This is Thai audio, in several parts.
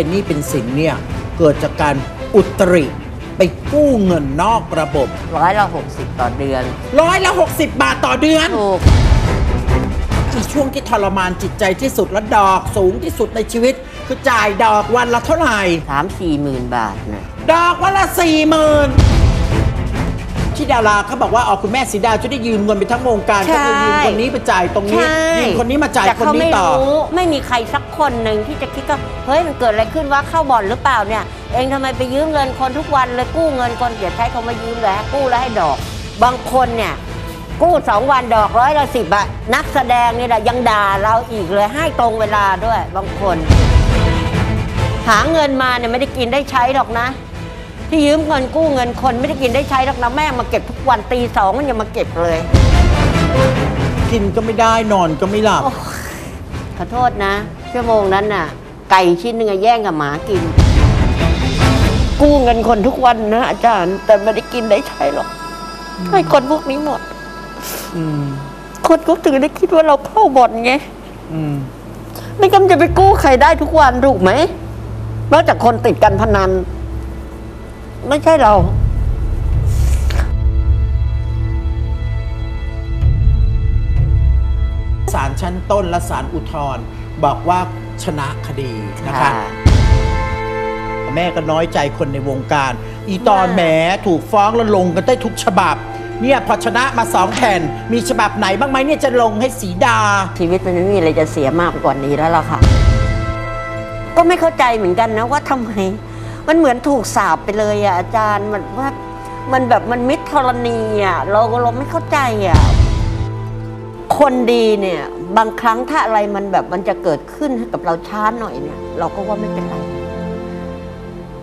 เป็นหนี้เป็นสินเนี่ยเกิดจากการอุตริไปกู้เงินนอกระบบร้อยละหกสิบต่อเดือน ร้อยละ60 บาทต่อเดือนถูกอีช่วงที่ทรมานจิตใจที่สุดและดอกสูงที่สุดในชีวิต คือจ่ายดอกวันละเท่าไหร่สามสี่หมื่นบาทนะ ดอกวันละสี่หมื่น ที่ดาราเขาบอกว่าอ๋อคุณแม่สีดาจะได้ยืมเงินไปทั้งวงการก็คือยืมคนนี้ไปจ่ายตรงนี้ใช่ยืมคนนี้มาจ่ายแต่คนเขานี้ไม่ต่อรู้ไม่มีใครสักคนหนึ่งที่จะคิดว่าเฮ้ยมันเกิดอะไรขึ้นว่าเข้าบ่อนหรือเปล่าเนี่ย เองทำไมไปยืมเงินคนทุกวันเลยกู้เงินคนอย่าใช้เขามายืมเลยฮะกู้แล้วให้ดอก บางคนเนี่ยกู้สองวันดอกร้อยละสิบอะนักแสดงนี่แหละยังด่าเราอีกเลยให้ตรงเวลาด้วยบางคน หาเงินมาเนี่ยไม่ได้กินได้ใช้หรอกนะ ที่ยืมเงินกู้เงินคนไม่ได้กินได้ใช้หรอกนะแม่มาเก็บทุกวันตีสองมันยังมาเก็บเลย กินก็ไม่ได้นอนก็ไม่หลับ โอ้ขอโทษนะ ชั่วโมงนั้นน่ะ ไก่ชิ้นหนึ่งอะแย่งกับหมากิน กู้เงินคนทุกวันนะอาจารย์แต่ไม่ได้กินได้ใช้หรอกให้คนพวกนี้หมด อืม คนก็ถึงได้คิดว่าเราเข้าบ่อนไง อืม ไม่กำจะไปกู้ใครได้ทุกวันถูกไหมนอกจากคนติดการพนัน ไม่ใช่เราศาลชั้นต้นและศาลอุทธรณ์บอกว่าชนะคดีนะคะค่ะแม่ก็น้อยใจคนในวงการ อีตอนค่ะแหมถูกฟ้องแล้วลงกันได้ทุกฉบับ เนี่ยพอชนะมาสองแผ่น มีฉบับไหนบ้างไหมเนี่ยจะลงให้สีดา ชีวิตมันไม่มีอะไรจะเสียมากไปกว่านี้แล้วล่ะค่ะ ก็ไม่เข้าใจเหมือนกันนะว่าทำไม มันเหมือนถูกสาปไปเลยอะอาจารย์มันว่ามันแบบมันมิตรธรณีอะเราก็เราไม่เข้าใจอะคนดีเนี่ยบางครั้งถ้าอะไรมันแบบมันจะเกิดขึ้นกับเราช้าหน่อยเนี่ย เราก็ว่าไม่เป็นไร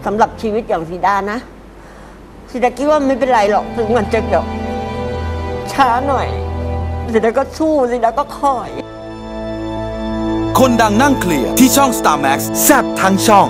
สำหรับชีวิตอย่างสีดานะสีดาคิดว่าไม่เป็นไรหรอกถึงมันจะแบบช้าหน่อยสีดาก็สู้สีดาก็คอย คนดังนั่งเคลียร์ที่ช่อง Star Max แซบทั้งช่อง